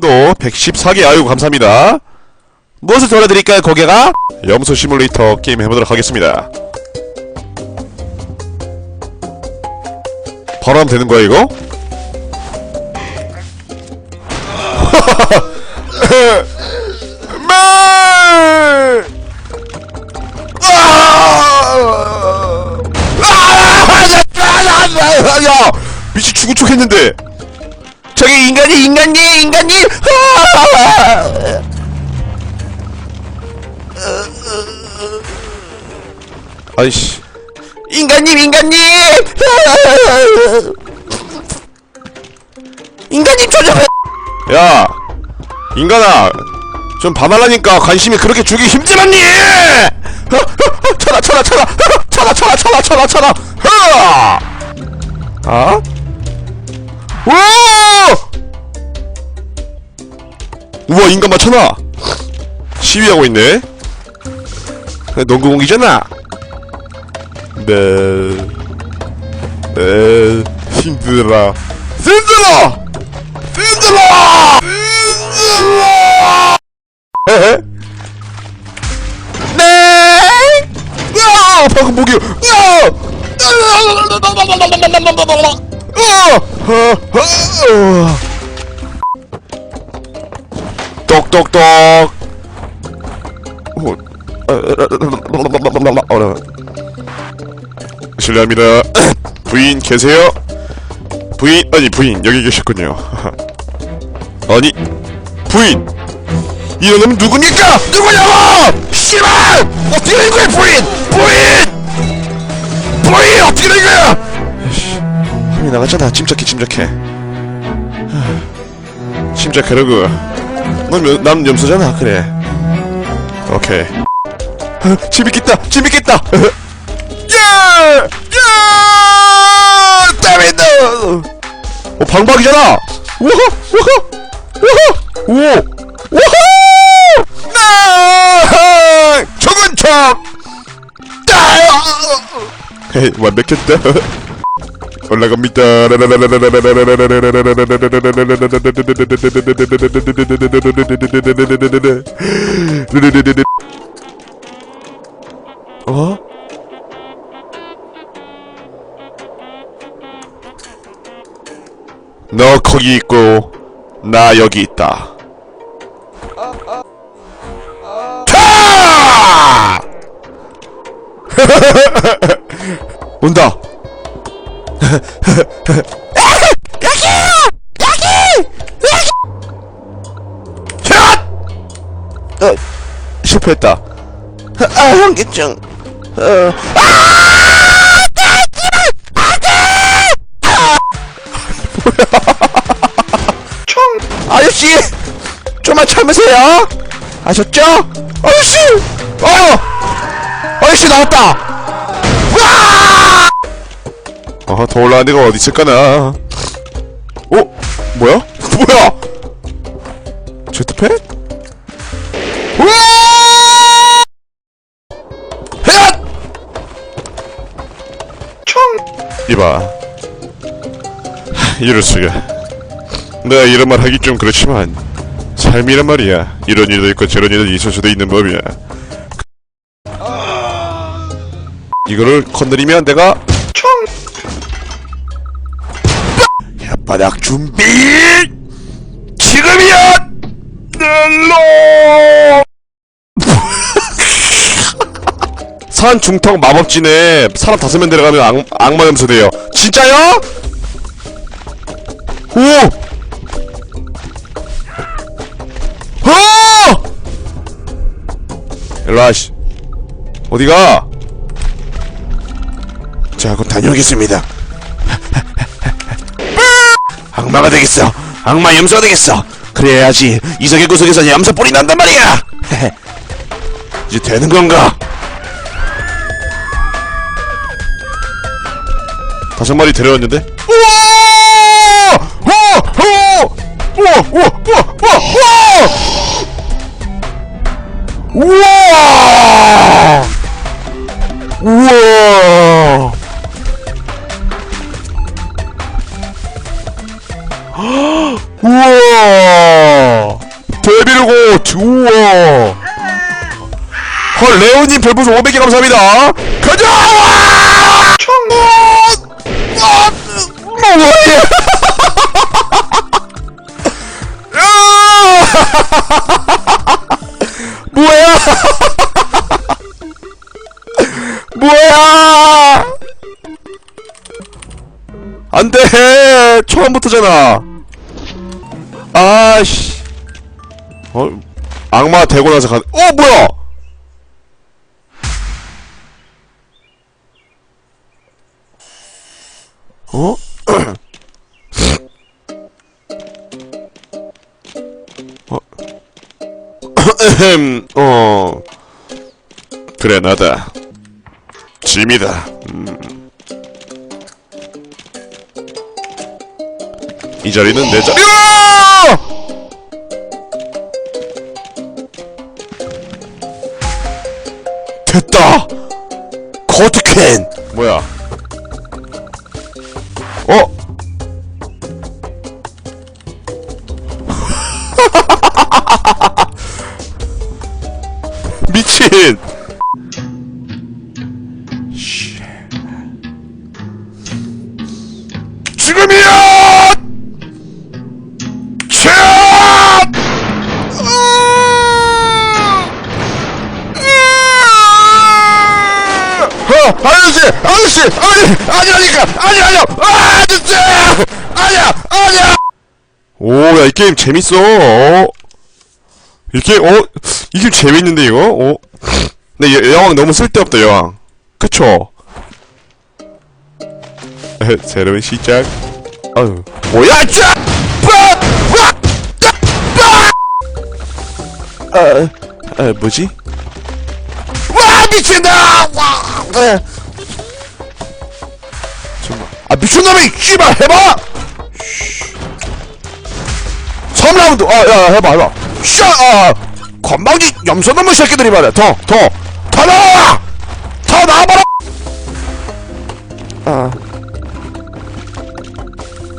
도 114개 아유 감사합니다 무엇을 도와드릴까요 고객아? 염소 시뮬레이터 게임 해보도록 하겠습니다 바로 하면 되는 거야 이거? 했는데! 저기 인간이 인간이 인간이! 아이씨 인간님 인간님! 인간님 저저 야! 인간아! 좀 봐달라니까 관심이 그렇게 주기 힘들었니! 우와 인간 맞춰놔 시위하고 있네 농구공이잖아 네... 네... 힘들어 힘들어! 힘들어! 힘들어! 에헤? 네! 야! 방금 목이 야! 똑똑똑. 실례합니다. 부인 계세요? 부인 아니 부인 여기 계셨군요. 아니 부인! 이놈은 누구니까? 누구냐고! 씨발! 어떻게 된 거야 부인! 부인! 부인 어떻게 된 거야? 힘이 나갔잖아. 침착해 침착해. 침착하려고 넌, 연- 난 염소잖아. 그래. 오케이. 어, 재밌겠다. 재밌겠다. 예! 예! 재밌다 어 방박이잖아! 우와 우와 우와 오 우후! 나! 죽은 척 헤이 완벽했다 올라갑니다 어? 너 거기 있고 나 여기 있다. 타! 온다. 여기! 여기! 어, 실패했다. 아, 현기증. 어. 아저씨! 좀만 참으세요! 아셨죠? 아저씨! 어! 아저씨 나왔다! 아, 더 올라간 데가 어디 있을까나? 어? 뭐야? 뭐야? 제트팩? 이봐. 하, 이럴 수가. 내가 이런 말 하기 좀 그렇지만 삶이란 말이야 이런 일도 있고 저런 일도 있을 수도 있는 법이야 이거를 건드리면 내가 총 혓바닥 준비 지금이야 넬로 산 중턱 마법진에 사람 다섯 명 데려가면 악, 악마 염소 돼요 진짜요? 오! 어! 일로와 씨 어디가? 자 그럼 다녀오겠습니다 악마가 되겠어 악마 염소가 되겠어 그래야지 이석의 구석에서 염소 뿔이 난단 말이야 이제 되는 건가? 다섯 마리 데려왔는데? 우와! 우와! 우와! 우와! 우와! 우와! 우와! 별풍선 500개 감사합니다. 가자! 청문! 아, 뭐야? 뭐야? 뭐야? 안 돼! 처음부터잖아. 아씨. 어, 악마 되고 나서 가, 어, 뭐야! 어? 어? 어. 그래, 나다. 짐이다. 음. 이 자리는 내 자리야! 됐다! 코드캔! 뭐야? 어? 미친! 아저씨, 아저씨, 아니, 아니라니까, 아니, 아니야, 아, 아저씨, 아니야, 아니야. 오, 야, 이 게임 재밌어. 어? 이 게임, 어, 이 게임 재밌는데 이거, 어? 근데 여, 여왕 너무 쓸데없다, 여왕. 그쵸? 에, 새로운 시작. 아유, 뭐야, 짜! 아, 아, 뭐지? 와 미친다! 와! 에. 정말 아 미친놈이 씨발 해봐! 3라운드 아야 해봐 해봐 샤! 아, 건방지 염소놈의 새끼들이 말이야 더! 더! 더 나와! 더 나와봐라! 아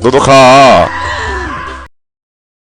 너도 가